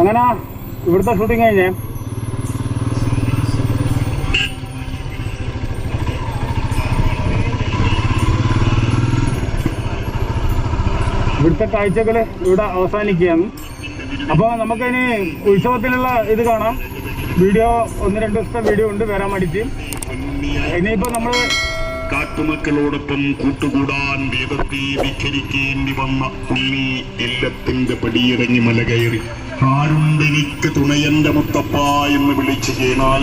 അങ്ങനെ ഇവിടുത്തെ ഷൂട്ടിങ് കഴിഞ്ഞേ? ഇവിടുത്തെ കാഴ്ചകൾ ഇവിടെ അവസാനിക്കുകയാണ്. അപ്പോൾ നമുക്കിനി ഉത്സവത്തിലുള്ള ഇത് കാണാം. വീഡിയോ ഒന്ന് രണ്ട് ദിവസത്തെ വീഡിയോ ഉണ്ട് വരാൻ വേണ്ടിയിട്ട്. ഇനിയിപ്പോൾ നമ്മൾ കാട്ടുമക്കളോടൊപ്പം കൂട്ടുകൂടാൻ വേദത്തെ വിഖരിക്കേണ്ടി വന്ന ഉണ്ണി ഇല്ലത്തിന്റെ പടിയിറങ്ങി മല കയറി. ആരുണ്ടെനിക്ക് തുണയന്റെ മുത്തപ്പ എന്ന് വിളിച്ചു കേണാൽ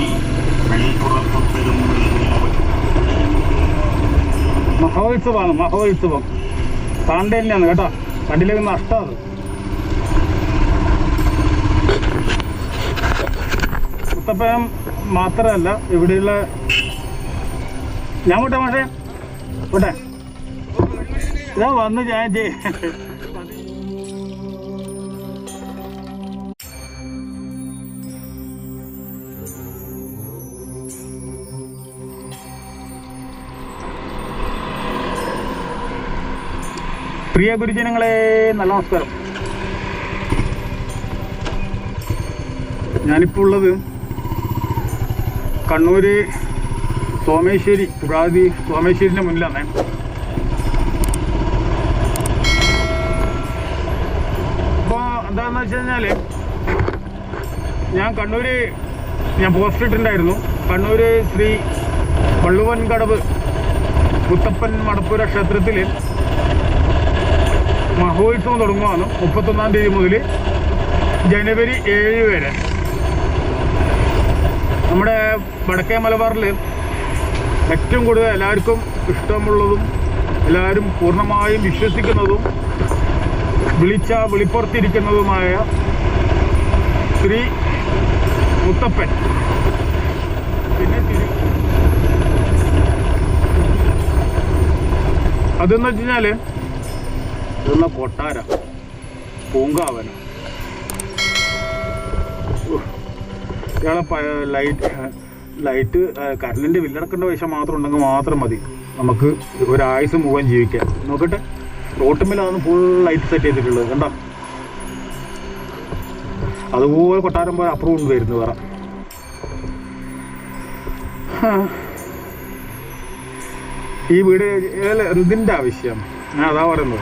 മഹോത്സവമാണ് മഹോത്സവം. താണ്ട തന്നെയാണ് കേട്ടോ കണ്ടിലേക്ക് നഷ്ടമാണ് മുത്തപ്പയം മാത്രമല്ല ഇവിടെയുള്ള ഞാൻ വിട്ടെ മാഷേ? വിട്ടെ. ഇതാ വന്ന് ഞാൻ ചെയ്യ പ്രിയ ഗുരുജനങ്ങളെ നല്ല നമസ്കാരം. ഞാനിപ്പോൾ ഉള്ളത് കണ്ണൂര് സോമേശ്വരി പുരാതി സോമേശ്വരിന്റെ മുന്നിലാണ് അപ്പോൾ എന്താണെന്ന് വെച്ച് കഴിഞ്ഞാൽ ഞാൻ കണ്ണൂര് ഞാൻ പോസ്റ്റ് ഇട്ടിട്ടുണ്ടായിരുന്നു. കണ്ണൂര് ശ്രീ വള്ളുവൻ കടവ് മുത്തപ്പൻ മടപ്പുര ക്ഷേത്രത്തിൽ മഹോത്സവം തുടങ്ങുവാണ്. മുപ്പത്തൊന്നാം തീയതി മുതൽ ജനുവരി ഏഴ് വരെ. നമ്മുടെ വടക്കേ മലബാറിൽ ഏറ്റവും കൂടുതൽ എല്ലാവർക്കും ഇഷ്ടമുള്ളതും എല്ലാവരും പൂർണമായും വിശ്വസിക്കുന്നതും വിളിച്ച വിളിപ്പുറത്തിരിക്കുന്നതുമായ ശ്രീ മുത്തപ്പൻ പിന്നെ തിരി അതെന്ന് വെച്ച് കഴിഞ്ഞാൽ കൊട്ടാര പൂങ്കാവന. ഇയാളെ ലൈറ്റ് ലൈറ്റ് കറണ്ടിന്റെ വില്ലടക്കേണ്ട പൈസ മാത്രം ഉണ്ടെങ്കിൽ മാത്രം മതി. നമുക്ക് ഒരാഴ്ച മുഴുവൻ ജീവിക്കാം. നോക്കട്ടെ. റോട്ടുമ്പിലാണ് ഫുൾ ലൈറ്റ് സെറ്റ് ചെയ്തിട്ടുള്ളത്. കണ്ടോ? അതുപോലെ കൊട്ടാരം പോലെ അപ്പുറം കൊണ്ട് വരുന്നു വേറെ. ഈ വീട് എന്തിന്റെ ആവശ്യം. ഞാൻ അതാ പറയുന്നത്.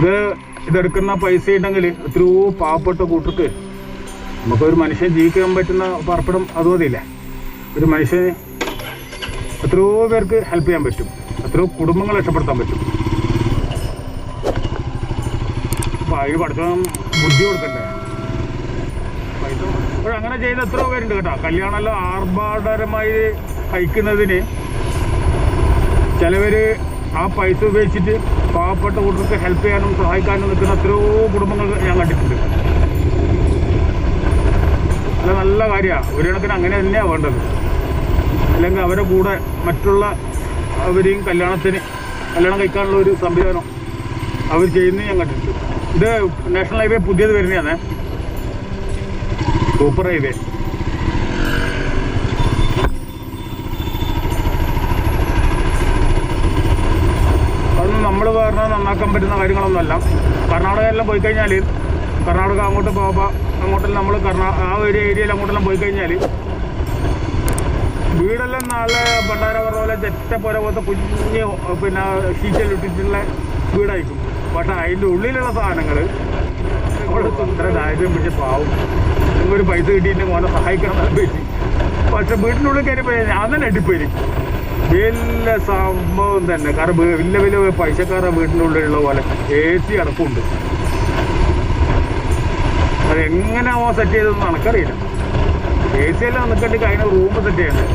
ഇത് ഇതെടുക്കുന്ന പൈസ ഉണ്ടെങ്കിൽ എത്രയോ പാവപ്പെട്ട കൂട്ടർക്ക് നമുക്കൊരു മനുഷ്യൻ ജീവിക്കാൻ പറ്റുന്ന പാർപ്പിടം അത് മതിയില്ലേ ഒരു മനുഷ്യന് എത്രയോ പേർക്ക് ഹെൽപ്പ് ചെയ്യാൻ പറ്റും. എത്രയോ കുടുംബങ്ങൾ രക്ഷപ്പെടുത്താൻ പറ്റും. അപ്പൊ അതിന് പഠിച്ചോളം ബുദ്ധി കൊടുക്കണ്ടേ? അപ്പോൾ അങ്ങനെ ചെയ്ത് എത്രയോ പേരുണ്ട് കേട്ടോ. കല്യാണമെല്ലാം ആർഭാടകരമായി കഴിക്കുന്നതിന് ചിലവര് ആ പൈസ ഉപയോഗിച്ചിട്ട് പാവപ്പെട്ട കുട്ടികൾക്ക് ഹെൽപ്പ് ചെയ്യാനും സഹായിക്കാനും നിൽക്കുന്ന എത്രയോ കുടുംബങ്ങൾ ഞാൻ കണ്ടിട്ടുണ്ട്. അത് നല്ല കാര്യമാണ് ഒരു കണക്കിന് അങ്ങനെ തന്നെയാണ് വേണ്ടത്. അല്ലെങ്കിൽ അവരെ കൂടെ മറ്റുള്ള അവരെയും കല്യാണത്തിന് കല്യാണം കഴിക്കാനുള്ള ഒരു സംവിധാനം അവർ ചെയ്യുന്നത് ഞാൻ കണ്ടിട്ടുണ്ട്. ഇത് നാഷണൽ ഹൈവേ പുതിയത് വരുന്നതാണ്. സൂപ്പർ ഹൈവേ അതൊന്നും നമ്മൾ പറഞ്ഞാൽ നന്നാക്കാൻ പറ്റുന്ന കാര്യങ്ങളൊന്നുമല്ല. കർണാടകയെല്ലാം പോയി കഴിഞ്ഞാൽ കർണാടക അങ്ങോട്ട് പോകുമ്പോൾ അങ്ങോട്ടെല്ലാം നമ്മൾ കർണാ ആ ഒരു ഏരിയയിൽ അങ്ങോട്ടെല്ലാം പോയി കഴിഞ്ഞാൽ വീടെല്ലാം നല്ല പണ്ടാര പറഞ്ഞ പോലെ ചെറ്റ പോലെ പോലത്തെ കുഞ്ഞ് പിന്നെ ഷീറ്റെല്ലാം ഇട്ടിട്ടുള്ള വീടായിരിക്കും. പക്ഷെ അതിന്റെ ഉള്ളിലുള്ള സാധനങ്ങൾ ഇത്ര ദാരിദ്ര്യം പിടിച്ച് പാവും. ഒരു പൈസ കിട്ടിയിട്ട് മോനെ സഹായിക്കണം പറ്റി പക്ഷെ വീട്ടിനുള്ളിൽ കയറിപ്പോ ഞാൻ തന്നെ അടിപ്പോയിരിക്കും വലിയ സംഭവം തന്നെ. കാരണം വലിയ വലിയ പൈസക്കാരുടെ വീട്ടിന്റെ ഉള്ളിലുള്ള പോലെ എ സി അടക്കമുണ്ട് അത് എങ്ങനെ അവൻ സെറ്റ് ചെയ്തതെന്ന് എനിക്കറിയില്ല എ സി എല്ലാം നിൽക്കേണ്ടി കഴിഞ്ഞ റൂം സെറ്റ് ചെയ്യുന്നത്.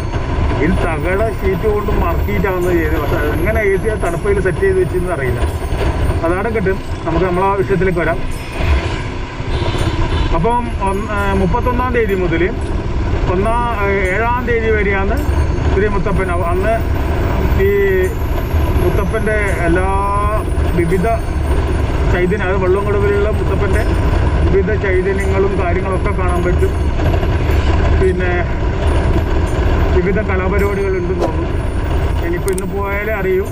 ഇത് തകട ഷീറ്റ് കൊണ്ട് മറക്കിയിട്ടാണ് ചെയ്തത്. പക്ഷെ എങ്ങനെ എ സി ആ തണുപ്പയിൽ സെറ്റ് ചെയ്ത് വെച്ചെന്ന് അറിയില്ല. അതാണ് കിട്ടും. നമുക്ക് നമ്മളെ വിഷയത്തിലേക്ക് വരാം. അപ്പം മുപ്പത്തൊന്നാം തീയതി മുതൽ ഒന്നാം ഏഴാം തീയതി വരെയാണ് ശ്രീ മുത്തപ്പൻ. അന്ന് ഈ മുത്തപ്പന്റെ എല്ലാ വിവിധ ചൈതന്യം അത് വെള്ളംകുടവിലുള്ള മുത്തപ്പന്റെ വിവിധ ചൈതന്യങ്ങളും കാര്യങ്ങളൊക്കെ കാണാൻ പറ്റും. പിന്നെ വിവിധ കലാപരിപാടികളുണ്ടെന്ന് തോന്നുന്നു. ഇനിയിപ്പോൾ ഇന്ന് പോയാലേ അറിയൂ.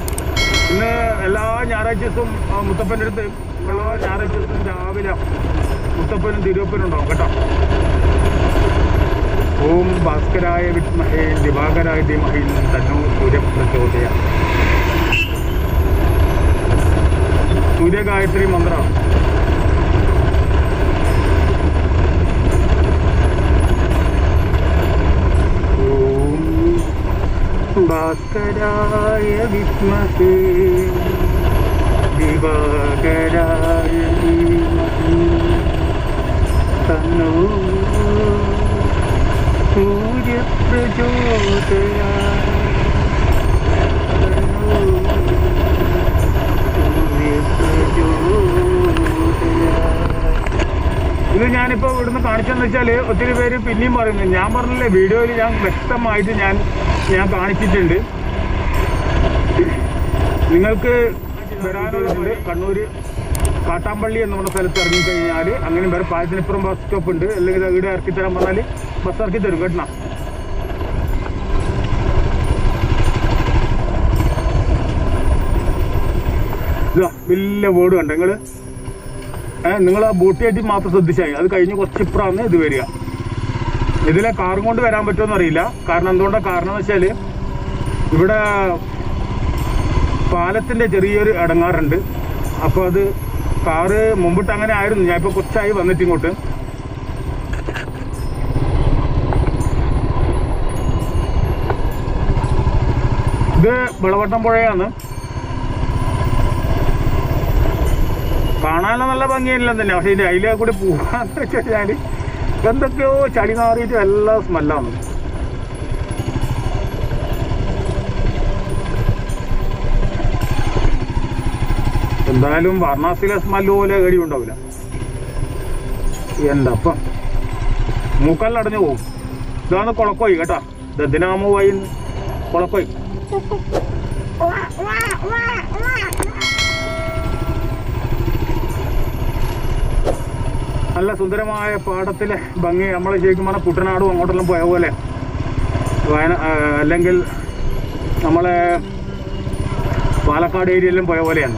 ഇന്ന് എല്ലാ ഞായറാഴ്ച മുത്തപ്പന്റെ അടുത്ത് എല്ലാ ഞായറാഴ്ച രാവിലെ മുത്തപ്പനും തിരുവപ്പനും ഉണ്ടാവും കേട്ടോ. ഓം ഭാസ്കരായ വിഷ്മഹേ ദിവാകരായ ധീമഹേ തന്നോ സൂര്യപ്രചോദയ. സൂര്യഗായത്രി മന്ത്രം ഓം ഭാസ്കരായ വിദ്മഹേ ദിവാകരായ ധീമഹി തന്നോ സൂര്യപ്രചോദയാ തന്നോ സൂര്യപ്രചോദയാ. ഇത് ഞാനിപ്പോൾ ഇവിടുന്ന് കാണിച്ചെന്ന് വെച്ചാൽ ഒത്തിരി പേര് പിന്നെയും പറയുന്നു. ഞാൻ പറഞ്ഞില്ലേ വീഡിയോയിൽ ഞാൻ വ്യക്തമായിട്ട് ഞാൻ ഞാൻ കാണിച്ചിട്ടുണ്ട്. നിങ്ങൾക്ക് വരാനുള്ളത് കണ്ണൂർ കാട്ടാമ്പള്ളി എന്ന് പറഞ്ഞ സ്ഥലത്ത് ഇറങ്ങിക്കഴിഞ്ഞാൽ അങ്ങനെ വേറെ പായത്തിനിപ്പുറം ബസ് സ്റ്റോപ്പ് ഉണ്ട്. അല്ലെങ്കിൽ ഇവിടെ ഇറക്കി തരാൻ പറഞ്ഞാൽ ബസ് ഇറക്കി തരും കേട്ടോ. വലിയ ബോർഡ് കണ്ടെങ്കിൽ നിങ്ങൾ ആ ബോട്ടിയായിട്ട് മാത്രം ശ്രദ്ധിച്ചാൽ അത് കഴിഞ്ഞ് കുറച്ച് ഇപ്പുറമാണ് ഇത് വരിക. ഇതിലെ കാറും കൊണ്ട് വരാൻ പറ്റുമെന്ന് അറിയില്ല. കാരണം എന്തുകൊണ്ടാണ് കാരണം എന്ന് വെച്ചാൽ ഇവിടെ പാലത്തിന്റെ ചെറിയൊരു ഇടങ്ങാറുണ്ട് അപ്പോൾ അത് കാറ് മുമ്പിട്ട് അങ്ങനെ ആയിരുന്നു. ഞാൻ ഇപ്പോൾ കുറച്ചായി വന്നിട്ട് ഇങ്ങോട്ട്. ഇത് വിളവട്ടം പുഴയാണ്. കാണാനും നല്ല ഭംഗിയെല്ലാം തന്നെ. പക്ഷേ ഇതിന്റെ അതിലെ കൂടി പോകാന്ന് വെച്ച് കഴിഞ്ഞാൽ എന്തൊക്കെയോ ചളി മാറിയിട്ട് എല്ലാ സ്മെല്ലാണ് എന്തായാലും വാരണാസിയിലെ സ്മെല്ല് പോലെ ഏടി ഉണ്ടാവില്ല എന്താ അപ്പം മൂക്കല്ലടഞ്ഞു പോകും ഇതാണ് കുളക്കോയി കേട്ടാ. ദദിനാമോ വൈ കുളക്കോയി. നല്ല സുന്ദരമായ പാടത്തിലെ ഭംഗി നമ്മൾ ശരിക്കും കുട്ടനാടും അങ്ങോട്ടെല്ലാം പോയ പോലെ. വയന അല്ലെങ്കിൽ നമ്മളെ പാലക്കാട് ഏരിയയിലും പോയ പോലെയാണ്.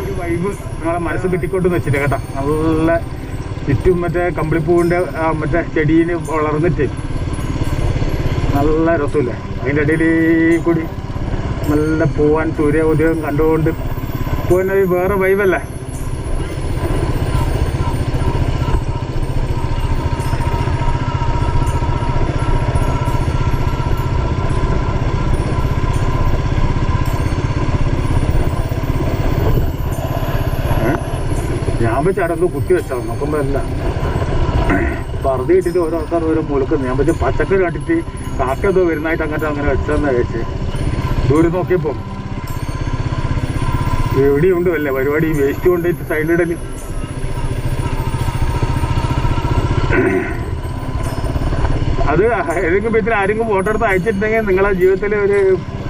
ഒരു വൈബ് നിങ്ങളെ മനസ്സ് കിട്ടിക്കൊണ്ടെന്ന് വെച്ചിട്ട് കേട്ടോ. നല്ല ചുറ്റും മറ്റേ കമ്പിളിപ്പൂവിന്റെ മറ്റേ ചെടീന് വളർന്നിട്ട് നല്ല രസമില്ലേ? അതിന്റെ ഇടയിൽ കൂടി നല്ല പോവാൻ സൂര്യോദയം കണ്ടുകൊണ്ട് പോകുന്നത് വേറെ വൈബല്ലേ ചേട്ടൻ അടന്ന് കുത്തി വെച്ചാണ്. നോക്കുമ്പോ അല്ല. പറതി ഇട്ടിട്ട് ഓരോ ആൾക്കാർ ഓരോ മുളുക്കുന്നു ഞാൻ പറ്റും. പച്ചക്കറി കണ്ടിട്ട് കാക്കതോ വരുന്നതായിട്ട് അങ്ങനത്തെ അങ്ങനെ വെച്ചതെന്ന് വെച്ച് ദൂരെ നോക്കിയപ്പോ എവിടെയുണ്ട് അല്ലേ പരിപാടി? വേസ്റ്റ് കൊണ്ടിട്ട് സൈഡിലിടൽ അത് ഏതെങ്കിലും വിധത്തിൽ ആരെങ്കിലും ഫോട്ടോ അയച്ചിട്ടുണ്ടെങ്കിൽ നിങ്ങളെ ജീവിതത്തിൽ ഒരു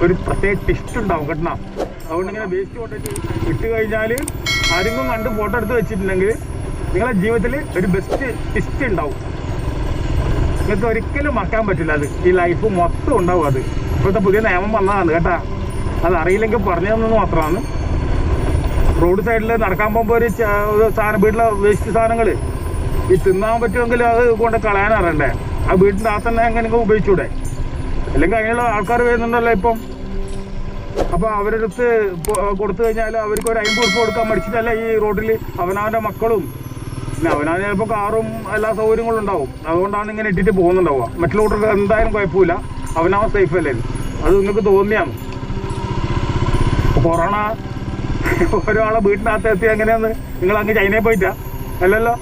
ഒരു പ്രത്യേക ടിസ്റ്റ് ഉണ്ടാവും കേട്ടോ. അതുകൊണ്ട് ഇങ്ങനെ വേസ്റ്റ് കൊണ്ടിട്ട് ഇട്ട് കഴിഞ്ഞാൽ ആരെങ്കിലും കണ്ട് ഫോട്ടോ എടുത്ത് വെച്ചിട്ടുണ്ടെങ്കിൽ നിങ്ങളെ ജീവിതത്തിൽ ഒരു ബെസ്റ്റ് ടിസ്റ്റ് ഉണ്ടാവും. നിങ്ങൾക്ക് ഒരിക്കലും മറക്കാൻ പറ്റില്ല അത്. ഈ ലൈഫ് മൊത്തം ഉണ്ടാവും അത്. ഇപ്പോഴത്തെ പുതിയ നിയമം വന്നതാണ് കേട്ടാ. അത് അറിയില്ലെങ്കിൽ പറഞ്ഞു തന്നെന്ന് മാത്രമാണ് റോഡ് സൈഡിൽ നടക്കാൻ പോകുമ്പോൾ ഒരു സാധനം വീട്ടിലെ വേസ്റ്റ് സാധനങ്ങൾ ഈ തിന്നാൻ പറ്റുമെങ്കിൽ അത് കൊണ്ട് കളയാൻ ആ വീട്ടിന്റെ ആ തന്നെ എങ്ങനെയെങ്കിലും ഉപയോഗിച്ചൂടെ? അല്ലെങ്കിൽ അതിനുള്ള ആൾക്കാർ വരുന്നുണ്ടല്ലോ ഇപ്പം. അപ്പോൾ അവരടുത്ത് കൊടുത്തു കഴിഞ്ഞാൽ അവർക്ക് ഒരു അമ്പത് റുപ്യ കൊടുക്കാൻ മടിച്ചിട്ടല്ല ഈ റോഡിൽ അവനവന്റെ മക്കളും? പിന്നെ അവനവന് ചിലപ്പോൾ കാറും എല്ലാ സൗകര്യങ്ങളും ഉണ്ടാവും. അതുകൊണ്ടാണ് ഇങ്ങനെ ഇട്ടിട്ട് പോകുന്നുണ്ടാവുക. മറ്റുള്ള റോഡിൽ എന്തായാലും കുഴപ്പമില്ല. അവനവൻ സേഫ് അല്ലേ? അത് നിങ്ങൾക്ക് തോന്നിയാണ്? കൊറോണ ഒരാളെ വീട്ടിനകത്ത് എത്തി എങ്ങനെയാന്ന് നിങ്ങൾ അങ്ങ് ചൈനയിൽ പോയിട്ടാ? അല്ലല്ലോ?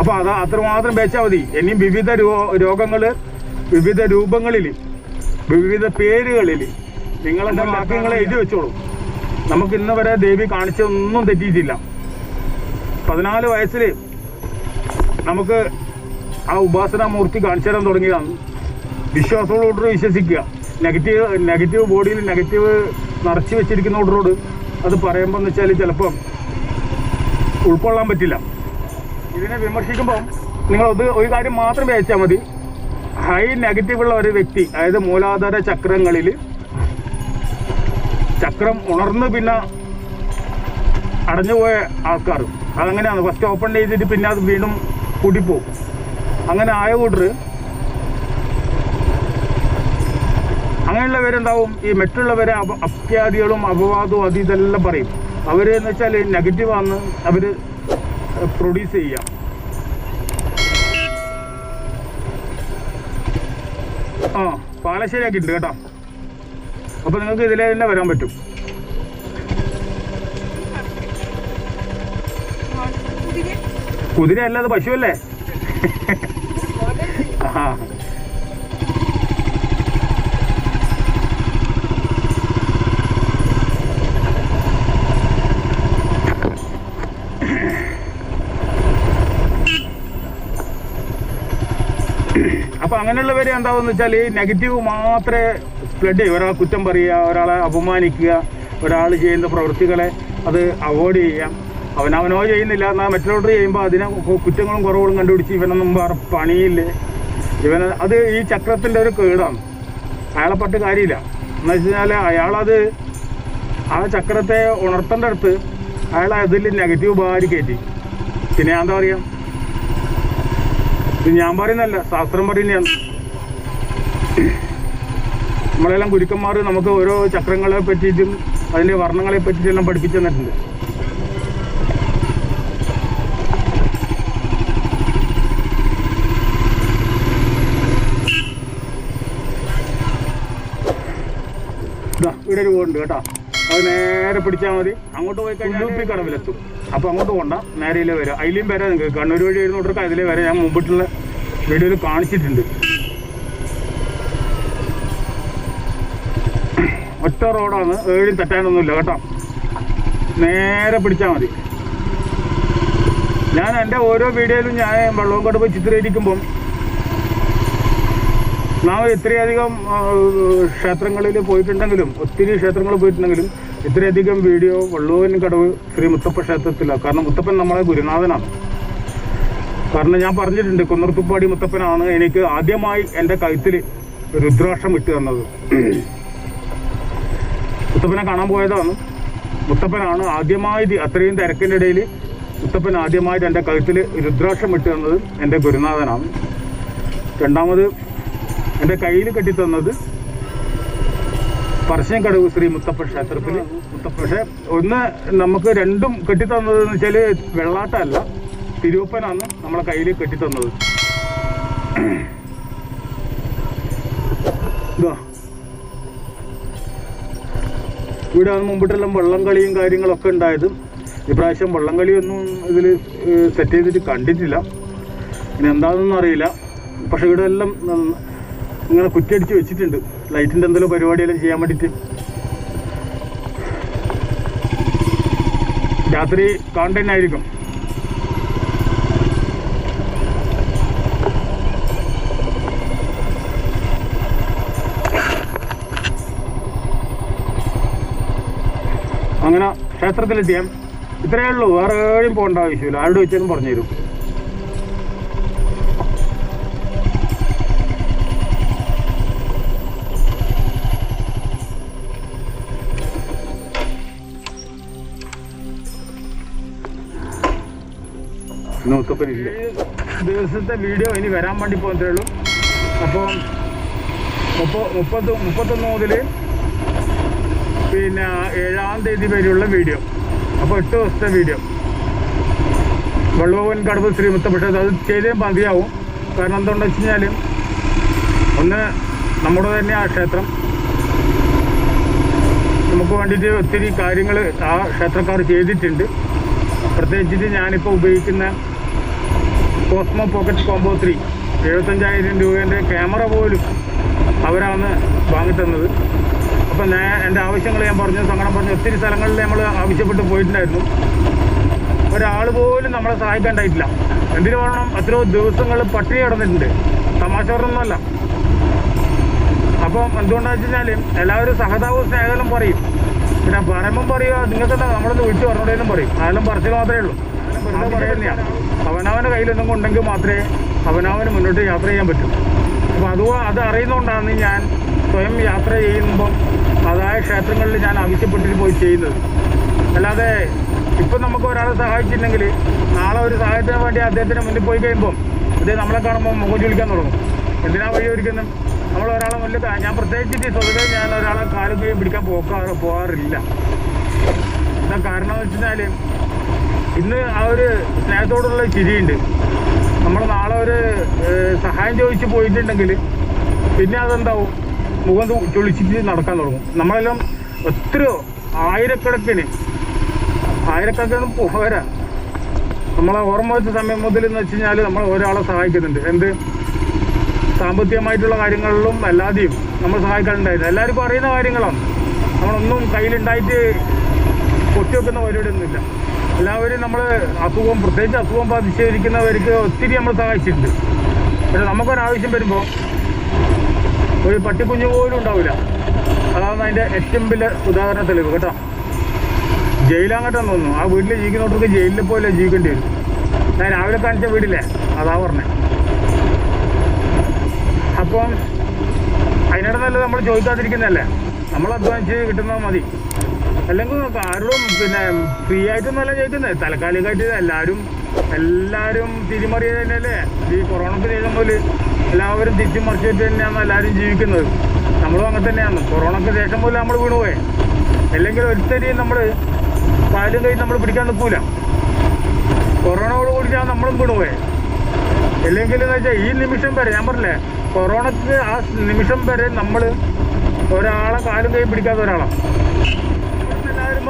അപ്പൊ അത് അത്രമാത്രം വെച്ചാൽ മതി. ഇനിയും വിവിധ രോഗങ്ങൾ വിവിധ രൂപങ്ങളിൽ വിവിധ പേരുകളിൽ നിങ്ങളെന്താ വാക്യങ്ങളെ എഴുതി വെച്ചോളൂ. നമുക്ക് ഇന്ന് വരെ ദേവി കാണിച്ചൊന്നും തെറ്റിയിട്ടില്ല. പതിനാല് വയസ്സിൽ നമുക്ക് ആ ഉപാസന മൂർത്തി കാണിച്ചു തരാൻ തുടങ്ങിയതാണ്. വിശ്വാസത്തോടുകൂടി വിശ്വസിക്കുക. നെഗറ്റീവ് നെഗറ്റീവ് ബോഡിയിൽ നെഗറ്റീവ് നിറച്ച് വെച്ചിരിക്കുന്നവരോട് അത് പറയുമ്പോൾ എന്ന് വെച്ചാൽ ചിലപ്പം ഉൾക്കൊള്ളാൻ പറ്റില്ല. ഇതിനെ വിമർശിക്കുമ്പോൾ നിങ്ങൾ അത് ഒരു കാര്യം മാത്രം വിചാരിച്ചാൽ മതി. ഹൈ നെഗറ്റീവ് ഉള്ള ഒരു വ്യക്തി അതായത് മൂലാധാര ചക്രങ്ങളിൽ ചക്രം ഉണർന്ന് പിന്നെ അടഞ്ഞുപോയ ആൾക്കാർ. അതങ്ങനെയാണ്. ഫസ്റ്റ് ഓപ്പൺ ചെയ്തിട്ട് പിന്നെ അത് വീണ്ടും കൂട്ടിപ്പോകും അങ്ങനെ ആയ കൂട്ടർ അങ്ങനെയുള്ളവരെന്താവും ഈ മറ്റുള്ളവരെ അപ അപ്യാദികളും അപവാദവും അത് ഇതെല്ലാം പറയും. അവർ എന്ന് വെച്ചാൽ നെഗറ്റീവാന്ന് അവർ പ്രൊഡ്യൂസ് ചെയ്യാം. ആ പാലശ്ശേരിയാക്കിയിട്ടുണ്ട് കേട്ടോ. അപ്പോൾ നിങ്ങൾക്ക് ഇതിലെ തന്നെ വരാൻ പറ്റും. കുതിര അല്ലാതെ പശുവല്ലേ? ആ അപ്പൊ അങ്ങനെയുള്ളവര് എന്താവെന്ന് വെച്ചാൽ ഈ നെഗറ്റീവ് മാത്രമേ സ്പ്രെഡ് ഒരാളെ കുറ്റം പറയുക ഒരാളെ അപമാനിക്കുക ഒരാൾ ചെയ്യുന്ന പ്രവൃത്തികളെ അത് അവോയ്ഡ് ചെയ്യാം. അവനവനോ ചെയ്യുന്നില്ല എന്നാൽ മറ്റുള്ളവർ ചെയ്യുമ്പോൾ അതിനെ കുറ്റങ്ങളും കുറവുകളും കണ്ടുപിടിച്ച് ഇവനൊന്നും വേറെ പണിയില്ലേ. ഇവന് അത് ഈ ചക്രത്തിന്റെ ഒരു കേടാണ്. അയാളെ പട്ട് കാര്യമില്ല. എന്ന് വെച്ച് കഴിഞ്ഞാൽ അയാളത് ആ ചക്രത്തെ ഉണർത്തേണ്ട അടുത്ത് അയാൾ അതിൽ നെഗറ്റീവ് ഭാരി കയറ്റി. പിന്നെ എന്താ പറയുക ഞാൻ പറയുന്നല്ല ശാസ്ത്രം പറയുന്നതാണ്. നമ്മളെല്ലാം ഗുരുക്കന്മാർ നമുക്ക് ഓരോ ചക്രങ്ങളെ പറ്റിയിട്ടും അതിന്റെ വർണങ്ങളെ പറ്റിയിട്ടെല്ലാം പഠിപ്പിച്ചു തന്നിട്ടുണ്ട്. ഇവിടെ ഒരു പോകുന്നുണ്ട് കേട്ടോ. അത് നേരെ പിടിച്ചാൽ മതി. അങ്ങോട്ട് പോയി കഴിഞ്ഞാൽ കടവിലെത്തും. അപ്പോൾ അങ്ങോട്ട് പോകണ്ട നേരെയിലേ വരാം. അതിലേയും വരാം നിങ്ങൾക്ക്. കണ്ണൂർ വഴി എഴുന്നോട്ടർക്ക് അതിലേ വരാം. ഞാൻ മുമ്പിട്ടുള്ള വീഡിയോയിൽ കാണിച്ചിട്ടുണ്ട്. ഒറ്റ റോഡാണ്. ഏഴും തെറ്റാനൊന്നുമില്ല കേട്ടോ. നേരെ പിടിച്ചാൽ മതി. ഞാൻ എന്റെ ഓരോ വീഡിയോയിലും ഞാൻ വെള്ളവും പോയി ചിത്രീകരിക്കുമ്പം നാം ഇത്രയധികം ക്ഷേത്രങ്ങളിൽ പോയിട്ടുണ്ടെങ്കിലും ഒത്തിരി ക്ഷേത്രങ്ങളിൽ പോയിട്ടുണ്ടെങ്കിലും ഇത്രയധികം വീഡിയോ വള്ളുവൻ കടവ് ശ്രീ മുത്തപ്പ ക്ഷേത്രത്തിലാണ് കാരണം മുത്തപ്പൻ നമ്മളെ ഗുരുനാഥനാണ്. കാരണം ഞാൻ പറഞ്ഞിട്ടുണ്ട് കുന്നർത്തുപ്പാടി മുത്തപ്പനാണ് എനിക്ക് ആദ്യമായി എന്റെ കഴുത്തിൽ രുദ്രാക്ഷം ഇട്ട് തന്നത്. മുത്തപ്പനെ കാണാൻ പോയതാണ്. മുത്തപ്പനാണ് ആദ്യമായി അത്രയും തിരക്കിന്റെ ഇടയിൽ മുത്തപ്പൻ ആദ്യമായിട്ട് എന്റെ കഴുത്തിൽ രുദ്രാക്ഷം ഇട്ട് തന്നത് എന്റെ ഗുരുനാഥനാണ്. രണ്ടാമത് എന്റെ കയ്യിൽ കെട്ടിത്തന്നത് പറശ്ശിക്കടവ് ശ്രീ മുത്തപ്പ ക്ഷേത്രത്തിൽ മുത്തപ്പ പക്ഷേ ഒന്ന് നമുക്ക് രണ്ടും കെട്ടിത്തന്നത് എന്ന് വെച്ചാൽ വെള്ളാട്ടമല്ല തിരുവപ്പനാണ് നമ്മളെ കയ്യിൽ കെട്ടിത്തന്നത്. ഇതാ. ഇവിടെ മുമ്പിട്ടെല്ലാം വള്ളം കളിയും കാര്യങ്ങളൊക്കെ ഉണ്ടായത്. ഇപ്രാവശ്യം വള്ളം കളിയൊന്നും ഇതിൽ സെറ്റ് ചെയ്തിട്ട് കണ്ടിട്ടില്ല. ഇനി എന്താണെന്നൊന്നും അറിയില്ല. പക്ഷേ ഇവിടെ എല്ലാം ഇങ്ങനെ കുറ്റിയടിച്ച് വെച്ചിട്ടുണ്ട്. ലൈറ്റിന്റെ എന്തെങ്കിലും പരിപാടിയെല്ലാം ചെയ്യാൻ വേണ്ടിയിട്ട്. രാത്രി കാണുന്നതായിരിക്കും അങ്ങനെ ക്ഷേത്രത്തിലെത്തിയാൽ ഇത്രയേ ഉള്ളൂ. വേറെ എവിടെയും പോകേണ്ട ആവശ്യമില്ല. ആരുടെ വെച്ചാലും പറഞ്ഞു തരും നൂത്തപ്പനില്ല ദിവസത്തെ വീഡിയോ ഇനി വരാൻ വേണ്ടി പോകുന്നതേ ഉള്ളൂ. അപ്പോൾ മുപ്പ മുപ്പത് മുപ്പത്തൊന്ന് മുതൽ പിന്നെ ഏഴാം തീയതി വരെയുള്ള വീഡിയോ. അപ്പോൾ എട്ട് ദിവസത്തെ വീഡിയോ. വെള്ളവൻ കടവ് ശ്രീമുത്ത പക്ഷേ അത് ചെയ്തേ മതിയാവും. കാരണം എന്തുകൊണ്ടെന്ന് വെച്ച് കഴിഞ്ഞാൽ ഒന്ന് നമ്മുടെ തന്നെ ആ ക്ഷേത്രം. നമുക്ക് വേണ്ടിയിട്ട് ഒത്തിരി കാര്യങ്ങൾ ആ ക്ഷേത്രക്കാർ ചെയ്തിട്ടുണ്ട്. പ്രത്യേകിച്ചിട്ട് ഞാനിപ്പോൾ ഉപയോഗിക്കുന്ന കോസ്മോ പോക്കറ്റ് കോംബോ ത്രീ എഴുപത്തഞ്ചായിരം രൂപേന്റെ ക്യാമറ പോലും അവരാണ് വാങ്ങിത്തന്നത്. ഞാൻ എന്റെ ആവശ്യങ്ങൾ ഞാൻ പറഞ്ഞു സങ്കടം പറഞ്ഞു. ഒത്തിരി സ്ഥലങ്ങളിൽ നമ്മൾ ആവശ്യപ്പെട്ട് പോയിട്ടുണ്ടായിരുന്നു. ഒരാൾ പോലും നമ്മളെ സഹായിക്കാണ്ടായിട്ടില്ല എന്തിനു പറയണം എത്രയോ ദിവസങ്ങൾ പട്ടിണി കിടന്നിട്ടുണ്ട്. തമാശ പറഞ്ഞൊന്നുമല്ല. അപ്പം എന്തുകൊണ്ടാണെന്ന് വെച്ച് കഴിഞ്ഞാൽ എല്ലാവരും സഹതാപവും സ്നേഹമെല്ലാം പറയും. പിന്നെ പറയുമ്പം പറയുക നിങ്ങൾക്ക് നമ്മളൊന്ന് വിളിച്ചു പറഞ്ഞോടേലും പറയും. അതെല്ലാം പറച്ചിൽ മാത്രമേ ഉള്ളൂ. അവനവന്റെ കയ്യിലൊന്നും ഉണ്ടെങ്കിൽ മാത്രമേ അവനവന് മുന്നോട്ട് യാത്ര ചെയ്യാൻ പറ്റൂ. അപ്പോൾ അത് അത് അറിയുന്നതുകൊണ്ടാണ് ഞാൻ സ്വയം യാത്ര ചെയ്യുമ്പം അതായ ക്ഷേത്രങ്ങളിൽ ഞാൻ ആവശ്യപ്പെട്ടിട്ട് പോയി ചെയ്യുന്നത്. അല്ലാതെ ഇപ്പം നമുക്ക് ഒരാളെ സഹായിച്ചില്ലെങ്കിൽ നാളെ ഒരു സഹായത്തിന് വേണ്ടി അദ്ദേഹത്തിന് മുന്നിൽ പോയി കഴിയുമ്പോൾ അദ്ദേഹം നമ്മളെ കാണുമ്പോൾ മുഖം ചുളിക്കാൻ തുടങ്ങും. എന്തിനാ വഴി ഒരുക്കുന്നത്? നമ്മൾ ഒരാളെ മുന്നിൽ ഞാൻ പ്രത്യേകിച്ചിട്ട് സ്വതവേ ഞാൻ ഒരാളെ കാലും കൈ പിടിക്കാൻ പോക്കാറ് പോകാറില്ല. എന്താ കാരണം എന്ന് വെച്ചാൽ ഇന്ന് ആ ഒരു സ്നേഹത്തോടുള്ള ചിരിയുണ്ട്. നമ്മൾ നാളെ ഒരു സഹായം ചോദിച്ച് പോയിട്ടുണ്ടെങ്കിൽ പിന്നെ അതെന്താവും? മുഖം ചൊളിച്ചിട്ട് നടക്കാൻ തുടങ്ങും. നമ്മളെല്ലാം എത്രയോ ആയിരക്കണക്കിന് ആയിരക്കണക്കിന് പോരാ. നമ്മളെ ഓർമ്മ വെച്ച സമയം മുതൽ എന്ന് വെച്ച് കഴിഞ്ഞാൽ നമ്മൾ ഒരാളെ സഹായിക്കുന്നുണ്ട്. എന്ത്? സാമ്പത്തികമായിട്ടുള്ള കാര്യങ്ങളിലും അല്ലാതെയും നമ്മൾ സഹായിക്കാറുണ്ടായിരുന്നു. എല്ലാവർക്കും അറിയുന്ന കാര്യങ്ങളാണ്. നമ്മളൊന്നും കയ്യിലുണ്ടായിട്ട് പൊട്ടിവെക്കുന്ന പരിപാടിയൊന്നുമില്ല. എല്ലാവരും നമ്മൾ അസുഖം പ്രത്യേകിച്ച് അസുഖം ബാധിച്ചിരിക്കുന്നവർക്ക് ഒത്തിരി നമ്മൾ സഹായിച്ചിട്ടുണ്ട്. പക്ഷെ നമുക്കൊരാവശ്യം വരുമ്പോൾ ഒരു പട്ടിക്കുഞ്ഞു പോലും ഉണ്ടാവില്ല. അതാണ് അതിന്റെ ഏറ്റവും വലിയ ഉദാഹരണ തെളിവ് കേട്ടോ ജയിലാങ്ങട്ടെന്ന് തോന്നുന്നു. ആ വീട്ടിൽ ജീവിക്കുന്നവർക്ക് ജയിലിൽ പോലെ ജീവിക്കേണ്ടി വരും. ഞാൻ രാവിലെ കാണിച്ച വീടില്ലേ? അതാ പറഞ്ഞേ. അപ്പം അതിനിടെ നല്ലത് നമ്മൾ ചോദിക്കാതിരിക്കുന്നതല്ലേ? നമ്മൾ അധ്വാനിച്ച് കിട്ടുന്നത് മതി. അല്ലെങ്കിൽ ആരോടും പിന്നെ ഫ്രീ ആയിട്ടൊന്നല്ല ചോദിക്കുന്നത് താൽക്കാലികമായിട്ട് എല്ലാവരും എല്ലാവരും തന്നെ തന്നെയല്ലേ ഈ കൊറോണ ശേഷം എല്ലാവരും തിരിച്ചുമറിച്ചിട്ട് തന്നെയാണ് എല്ലാവരും ജീവിക്കുന്നത്. നമ്മളും അങ്ങനെ തന്നെയാണ്. കൊറോണക്ക് ശേഷം മുതൽ നമ്മൾ വീണുപോയെ അല്ലെങ്കിൽ ഒരുത്തരെയും നമ്മൾ കാലും കൈ നമ്മൾ പിടിക്കാൻ നിൽക്കൂല കൊറോണയോട് കൂടിയാണ് നമ്മളും വീണുപോയെ അല്ലെങ്കിൽ എന്ന് വെച്ചാൽ ഈ നിമിഷം വരെ ഞാൻ പറഞ്ഞില്ലേ കൊറോണക്ക് ആ നിമിഷം വരെ നമ്മൾ ഒരാളെ കാലും കൈ പിടിക്കാത്ത ഒരാളാണ്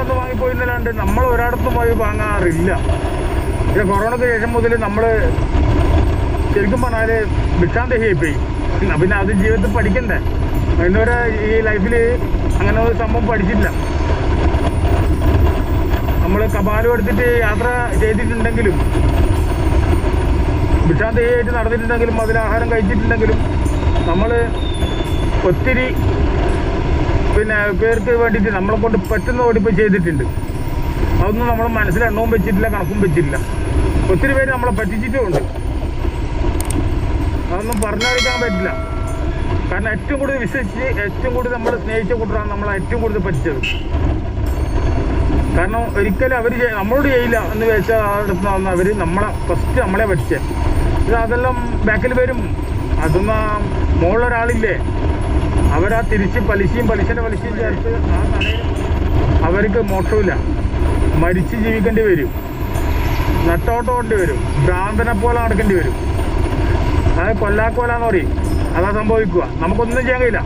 വന്ന് വാങ്ങിപ്പോയിന്നല്ലാണ്ട് നമ്മൾ ഒരിടത്തും പോയി വാങ്ങാറില്ല. പിന്നെ കൊറോണക്ക് ശേഷം മുതൽ നമ്മൾ ശരിക്കും പറഞ്ഞാൽ പോയി എന്നാ പിന്നെ അത് ജീവിതത്തിൽ പഠിക്കണ്ടേ? ഇന്നുവരെ ഈ ലൈഫിൽ അങ്ങനെ ഒരു സംഭവം പഠിച്ചില്ല. നമ്മൾ കപാലം എടുത്തിട്ട് യാത്ര ചെയ്തിട്ടുണ്ടെങ്കിലും ഭിക്ഷാന്തയായിട്ട് നടന്നിട്ടുണ്ടെങ്കിലും അതിൽ ആഹാരം കഴിച്ചിട്ടുണ്ടെങ്കിലും നമ്മൾ ഒത്തിരി പിന്നെ പേർക്ക് വേണ്ടിയിട്ട് നമ്മളെ കൊണ്ട് പറ്റുന്ന ഓടിപ്പ് ചെയ്തിട്ടുണ്ട്. അതൊന്നും നമ്മൾ മനസ്സിൽ എണ്ണവും വെച്ചിട്ടില്ല കണക്കും വെച്ചിട്ടില്ല. ഒത്തിരി പേര് നമ്മളെ പറ്റിച്ചിട്ടുമുണ്ട്. അതൊന്നും പറഞ്ഞറിയിക്കാൻ പറ്റില്ല. കാരണം ഏറ്റവും കൂടുതൽ വിശ്വസിച്ച് ഏറ്റവും കൂടുതൽ നമ്മൾ സ്നേഹിച്ച കൂട്ടറാണ് നമ്മളെ ഏറ്റവും കൂടുതൽ പറ്റിച്ചത്. കാരണം ഒരിക്കലും അവർ നമ്മളോട് ചെയ്യില്ല എന്ന് വെച്ചാൽ അടുത്തുനിന്ന് അവർ നമ്മളെ ഫസ്റ്റ് നമ്മളെ പറ്റിച്ചത് ഇത് അതെല്ലാം ബാക്കിൽ വരും. അതൊന്നും മുകളിലൊരാളില്ലേ അവരാ തിരിച്ച് പലിശയും പലിശയുടെ പലിശയും ചേർത്ത് ആ കടയിൽ അവർക്ക് മോട്ടമില്ല മരിച്ച് ജീവിക്കേണ്ടി വരും. നട്ടോട്ടം കൊണ്ട് വരും. ഭ്രാന്തനെ പോലെ നടക്കേണ്ടി വരും. അത് കൊല്ലാക്കോലാന്ന് പറയും. അതാ സംഭവിക്കുക. നമുക്കൊന്നും ചെയ്യാൻ കഴിയില്ല.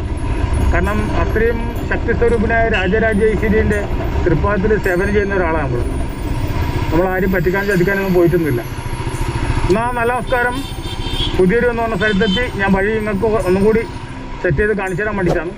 കാരണം അത്രയും ശക്തി സ്വരൂപനായ രാജരാജേശ്വരിന്റെ തൃപ്പാദത്തിൽ സേവനം ചെയ്യുന്ന ഒരാളാണ് നമ്മൾ നമ്മൾ ആരും പറ്റിക്കാൻ ചതിക്കാനൊന്നും പോയിട്ടൊന്നുമില്ല. എന്നാൽ നല്ല നമസ്കാരം. പുതിയൊരു എന്ന് പറഞ്ഞ സ്ഥലത്തെത്തി. ഞാൻ വഴി നിങ്ങൾക്ക് ഒന്നും കൂടി സെറ്റ് ചെയ്ത് കാണിച്ചു തരാൻ വേണ്ടിയിട്ടാണ്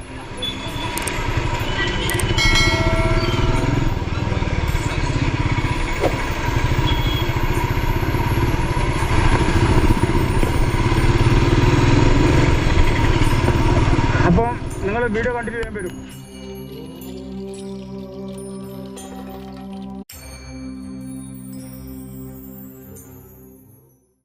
അപ്പം നിങ്ങൾ വീഡിയോ കണ്ടിട്ട് ചെയ്യാൻ വരും.